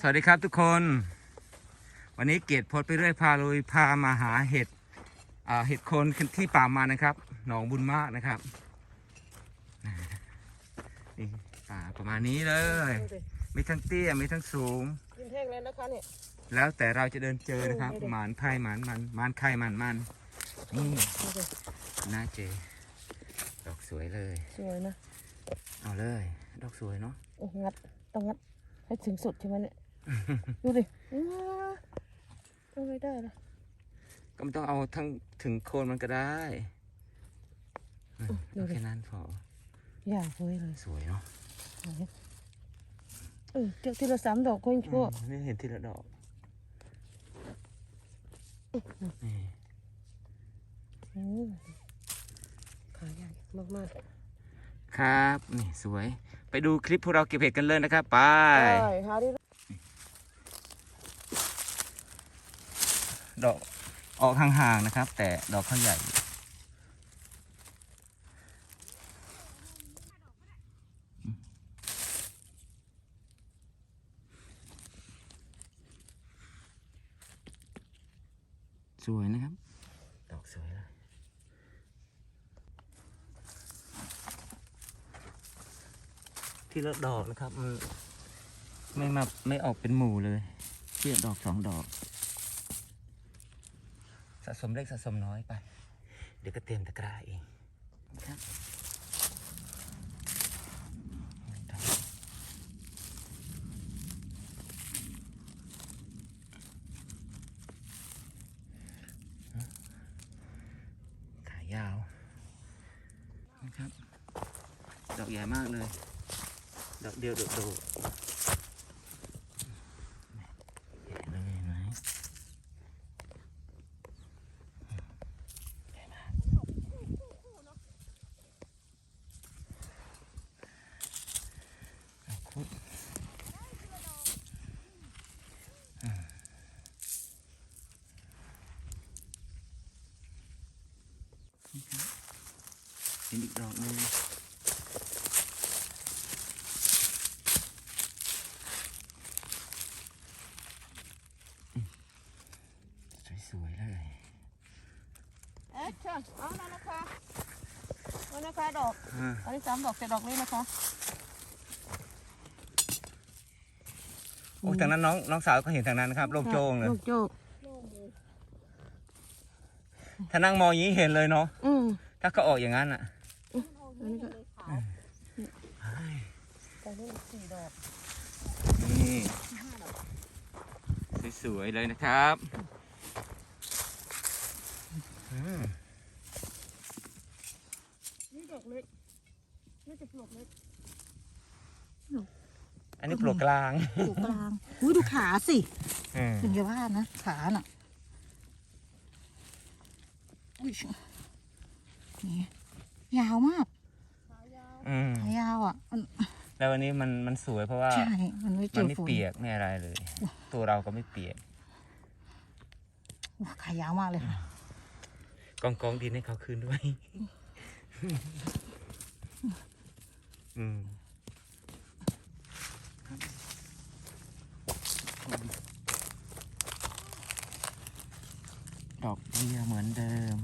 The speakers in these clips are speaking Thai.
สวัสดีครับทุกคน วันนี้เกียรติพดไปเรื่อยพาลุยพามาหาเห็ดอ่าเห็ดโคนที่ป่ามานะครับ หนองบุญมากนะครับนี่ป่าประมาณนี้เลย มีทั้งเตี้ยมีทั้งสูงกินแห้งแล้วนะคะเนี่ยแล้วแต่เราจะเดินเจอนะครับโอ้โหหมานไผ่หมานมันหมานไข่หมานมันนี่ดูดิน่าเจอดอกสวยเลย สวยนะ เอาเลย ดอกสวยเนาะโอ้งัดต้องงัดให้ถึงสุดใช่ไหมเนี่ย ดูดิว้าต้องไม่ได้ละก็ไม่ต้องเอาทั้งถึงโคนมันก็ได้อืมดูเอาดิแค่นั้นพออย่าเฟ้ยเลยสวยเนาะเออเจอทีละสามดอกก็ยังชั่วอืมนี่เห็นทีละดอกนี่อืมขายใหญ่มากครับ นี่สวย ไปดูคลิปพวกเราเก็บเห็ดกันเลยนะครับ ไป ๆไดอกออกห่างๆนะครับ แต่ดอกเขาใหญ่สวยนะครับ ดอกสวยเลยที่ละดอกนะครับมันไม่มาไม่ออกเป็นหมู่เลยเทียดอกสองดอก สะสมเล็กสะสมน้อยไป เดี๋ยวก็เตรียมตะกร้าเองครับขายาวนะครับ ดอกใหญ่มากเลย ดอกเดียวโดดๆเห็นไหมเห็นไหม คุดอ่านี่ครับ เป็นอีกดอกหนึงอืมสวยๆเลยเอ๊ะเชิญเอาแล้วนะคะเอานะคะดอกอ่าอันนี้สามดอกแต่ดอกนี้นะคะโอ้ทางนั้นน้องน้องสาวก็เห็นทางนั้นนะครับโล่งโจ้งเลยลูกโจ้งถ้านั่งมองอย่างนี้เห็นเลยเนาะอืมถ้าเขาออกอย่างนั้นอะ อันนี้ก็แต่นี่สี่ดอกนี่สวยๆเลยนะครับอืมนี่ดอกเล็กนี่จะปลวกเล็กอันนี้ปลวกกลางถูกกลางอุ้ยดูขาสิอืมถึงจะว่านะขาน่ะอุ้ยนี่ยาวมาก อืมขายาวอะมันแล้ววันนี้มันมันสวยเพราะว่าใช่มันไม่เจมันอไม่ฝนเปียกไม่อะไรเลย ตัวเราก็ไม่เปียกโอ้ขายาวมากเลยค่ะกองกองดินให้เขาคืนด้วย อืมดอกเบี้ยเหมือนเดิม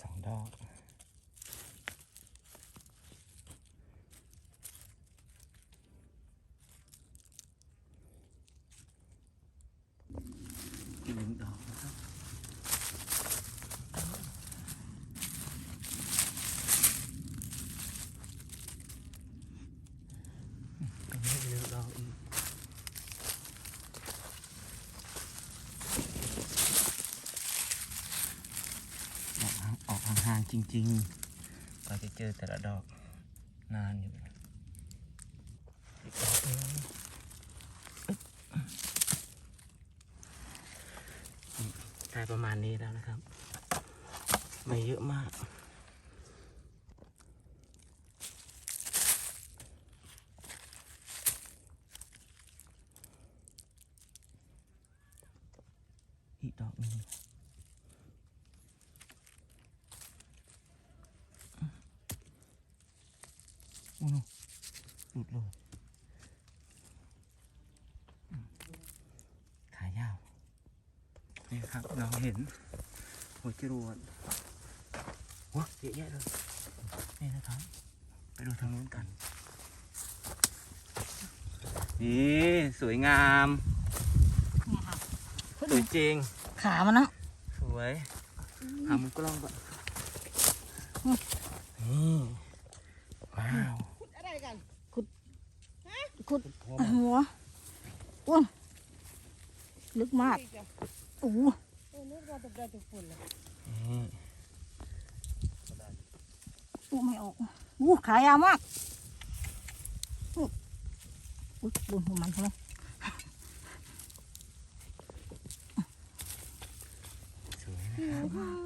สอง ดอกอีกหนึ่งดอกนะครับตรงนี้เหลือดอกอีกดอกห่างออกห่างๆจ ริงๆเราจะเจอแต่ละดอกนานอยู่ได้ประมาณนี้แล้วนะครับ ไม่เยอะมากอีกดอกนึง โน่หลุดเลยอืมขายาว นี่ครับเราเห็นหัวจรวดว้าเยอะแยะเลย นี่นะครับ ไปดูทางนู้นกัน นี่สวยงามเนี่ยค่ะสวยจริง ขามันนะสวย หามุมกล้องก่อนนี่ว้าว อะไรกันขุดหัวอ้วนลึกมากโอ้โหเออนึกว่าจะได้ทุกคนเลยนี่อู้ไม่ออกอู้ขายาวมากอู้อุ้ยบนหัวมันเขาเลยสวยนะครับ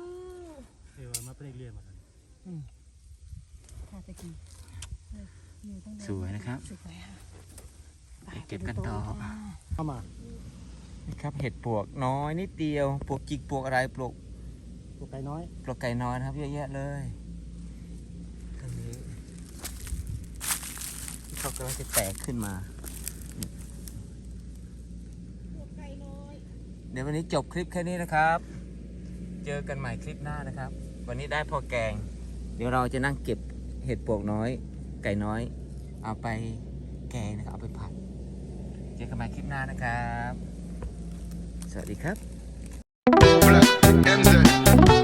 เดี๋ยวมาเป็นเรียนมากันท่าตะกี้อยู่ตรงนี้ สวยนะครับสวยค่ะไปเก็บกันต่อเข้ามานี่ครับเห็ดปวกน้อยนิดเดียวปวกจิกปวกอะไรปลวกตัวไก่น้อยปลวกไก่น้อยนะครับเยอะแยะเลยตรงนี้ที่เขากำลังจะแตกขึ้นมาไก่น้อยเดี๋ยววันนี้จบคลิปแค่นี้นะครับ เจอกันใหม่คลิปหน้านะครับ วันนี้ได้พอแกง เดี๋ยวเราจะนั่งเก็บเห็ดปวกน้อย ไก่น้อย เอาไปแกงนะครับ เอาไปผัด เจอกันใหม่คลิปหน้านะครับ สวัสดีครับ